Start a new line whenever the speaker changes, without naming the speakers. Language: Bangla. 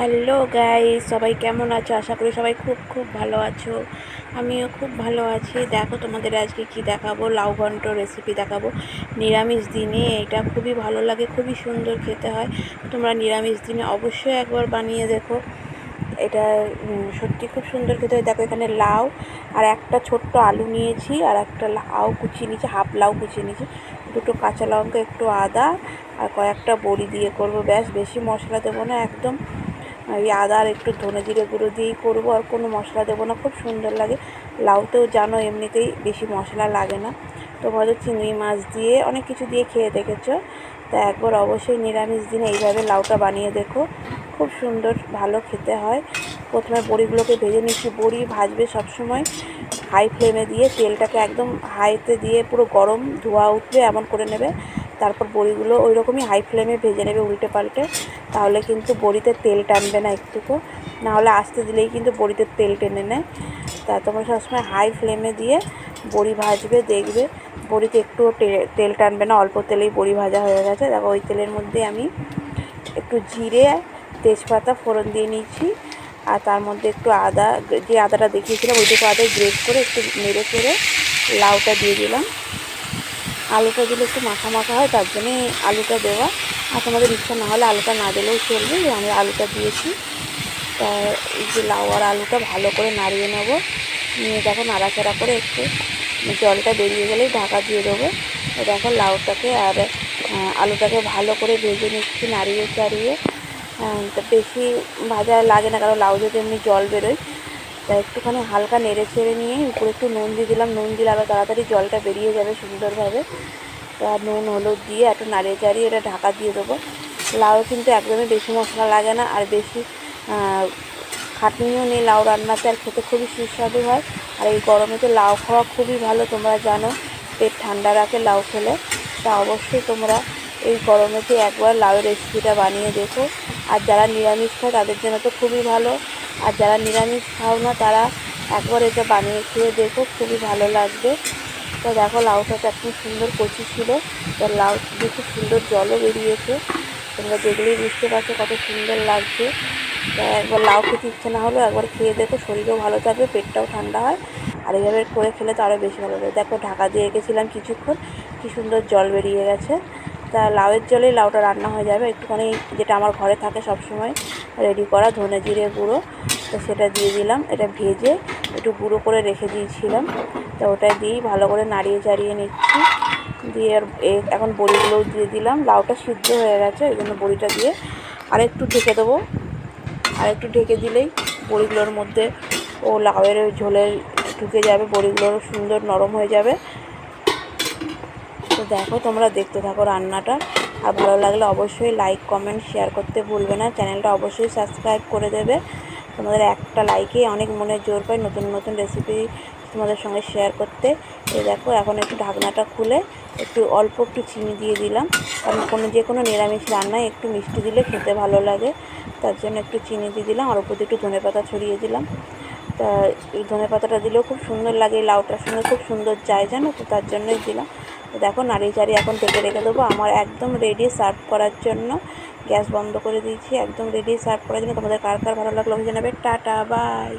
হ্যালো গাই সবাই কেমন আছো? আশা করি সবাই খুব খুব ভালো আছো। আমিও খুব ভালো আছি। দেখো তোমাদের আজকে কি দেখাবো? লাউ ঘন্ট রেসিপি দেখাবো। নিরামিষ দিনে এটা খুবই ভালো লাগে, খুবই সুন্দর খেতে হয়। তোমরা নিরামিষ দিনে অবশ্যই একবার বানিয়ে দেখো। এটা সত্যি খুব সুন্দর খেতে হয়। দেখো এখানে লাউ আর একটা ছোট্ট আলু নিয়েছি আর একটা লাউ কুচিয়ে নিয়েছি, হাফ লাউ কুচিয়ে নিয়েছি। দুটো কাঁচা লঙ্কা, একটু আদা আর কয়েকটা বড়ি দিয়ে করব। ব্যাস, বেশি মশলা দেবো না, একদম আদা আর একটু ধনে জিরে গুঁড়ো দিয়েই করব, আর কোনো মশলা দেবো না, খুব সুন্দর লাগে। লাউতেও জানো এমনিতেই বেশি মশলা লাগে না। তোমরা হয়তো চিংড়ি মাছ দিয়ে অনেক কিছু দিয়ে খেয়ে দেখেছ। তা একবার অবশ্যই নিরামিষ দিনে এইভাবে লাউটা বানিয়ে দেখো। খুব সুন্দর, ভালো খেতে হয়। প্রথমে বড়িগুলোকে ভেজে নিচ্ছি বড়ি ভাজবে সবসময় হাই ফ্লেমে দিয়ে তেলটাকে একদম হাইতে দিয়ে পুরো গরম ধোয়া উঠবে, এমন করে নেবে। তারপর বড়িগুলো ওই রকমই হাই ফ্লেমে ভেজে নেবে উল্টে পাল্টে, তাহলে কিন্তু বড়িতে তেল টানবে না একটুকু। নাহলে আস্তে দিলেই কিন্তু বড়িতে তেল টেনে নেয়। তা তোমরা সবসময় হাই ফ্লেমে দিয়ে বড়ি ভাজবে, দেখবে বড়িতে একটুও তে- তেল টানবে না, অল্প তেলেই বড়ি ভাজা হয়ে গেছে। দেখো ওই তেলের মধ্যে আমি একটু জিরে, তেজপাতা ফোড়ন দিয়ে নিয়েছি, আর তার মধ্যে একটু আদা, যে আদাটা দেখিয়েছিলাম ওইটুকু আদা গ্রেট করে একটু নেড়ে চেড়ে লাউটা দিয়ে দিলাম। আলুটা দিলে একটু মাখা মাখা হয়, তার জন্যে আলুটা দেওয়া। আর তোমাদের ইচ্ছা না হলে আলুটা না দিলেও চলবে আমি আলুটা দিয়েছি। তা এই যে লাউ আর আলুটা ভালো করে নাড়িয়ে নেব। নিয়ে দেখো নাড়াচাড়া করে একটু। জলটা বেরিয়ে গেলেই ঢাকা দিয়ে দেবো। দেখো লাউটাকে আর আলুটাকে ভালো করে ভেজে নিচ্ছি নাড়িয়ে চাড়িয়ে। বেশি ভাজা লাগে না, কারণ লাউ যদি এমনি জল বেরোয় তা একটুখানি হালকা নেড়ে ছেড়ে নিয়ে উপরে একটু নুন দিয়ে দিলাম। নুন দিলে আবার তাড়াতাড়ি জলটা বেরিয়ে যাবে সুন্দরভাবে। তা নুন, হলুদ দিয়ে একটু নাড়িয়ে চাড়িয়ে এটা ঢাকা দিয়ে দেবো। লাউ কিন্তু একদমই বেশি মশলা লাগে না আর বেশি খাটনিও নেই লাউ রান্নাতে আর খেতে খুবই সুস্বাদু হয়। আর এই গরমে তো লাউ খাওয়া খুবই ভালো, তোমরা জানো। পেট ঠান্ডা রাখে লাউ খেলে। তা অবশ্যই তোমরা এই গরমেতে একবার লাউয়ের রেসিপিটা বানিয়ে দেখো। আর যারা নিরামিষ খায় তাদের জন্য তো খুবই ভালো। আর যারা নিরামিষ খাও না, তারা একবার এটা বানিয়ে খেয়ে দেখো, খুবই ভালো লাগবে। তো দেখো, লাউটা একদম সুন্দর কচি ছিল। তো লাউ দিয়ে খুব সুন্দর জলও বেরিয়েছে। তোমরা দেখলেই বুঝতে পারছ কত সুন্দর লাগছে। তা একবার লাউ খেতে ইচ্ছে না হলেও একবার খেয়ে দেখো, শরীরও ভালো থাকবে, পেটটাও ঠান্ডা হয়। আর এইভাবে করে খেলে তো আরও বেশি ভালো লাগে দেখো, ঢাকা দিয়ে রেখেছিলাম কিছুক্ষণ, কি সুন্দর জল বেরিয়ে গেছে। তা লাউয়ের জলেই লাউটা রান্না হয়ে যাবে। একটুখানি যেটা আমার ঘরে থাকে সব সময় রেডি করা, ধনে জিরে গুঁড়ো। তো সেটা দিয়ে দিলাম, এটা ভেজে একটু গুঁড়ো করে রেখে দিয়েছিলাম। তো ওটা দিয়েই ভালো করে নাড়িয়ে চাড়িয়ে নিচ্ছি। দিয়ে আর এখন বড়িগুলোও দিয়ে দিলাম। লাউটা সিদ্ধ হয়ে গেছে, ওই জন্য বড়িটা দিয়ে আরেকটু ঢেকে দেবো। আর একটু ঢেকে দিলেই বড়িগুলোর মধ্যে ও লাউয়ের ওই ঝোলে ঢুকে যাবে, বড়িগুলো সুন্দর নরম হয়ে যাবে। তো দেখো তোমরা দেখতে থাকো রান্নাটা। আর ভালো লাগলে অবশ্যই লাইক কমেন্ট শেয়ার করতে ভুলবে না। চ্যানেলটা অবশ্যই সাবস্ক্রাইব করে দেবে। তোমাদের একটা লাইকেই অনেক মনে জোর পায় নতুন নতুন রেসিপি তোমাদের সঙ্গে শেয়ার করতে। এই দেখো, এখন একটু ঢাকনাটা খুলে একটু অল্প একটু চিনি দিয়ে দিলাম। কারণ কোনো যে কোনো নিরামিষ রান্নায় একটু মিষ্টি দিলে খেতে ভালো লাগে। তার জন্য একটু চিনি দিয়ে দিলাম। আর দিয়ে একটু ধনে পাতা ছড়িয়ে দিলাম। তা এই ধনে পাতাটা দিলেও খুব সুন্দর লাগে লাউটার সঙ্গে খুব সুন্দর যায় জানো তো? তার জন্যই দিলাম। দেখো নাড়ি চাড়ি এখন থেকে রেখে দেবো। আমার একদম রেডি সার্ভ করার জন্য গ্যাস বন্ধ করে দিয়েছি। একদম রেডি সার্ভ করার জন্য তোমাদের কার কার ভালো লাগল জানাবে। Tata bye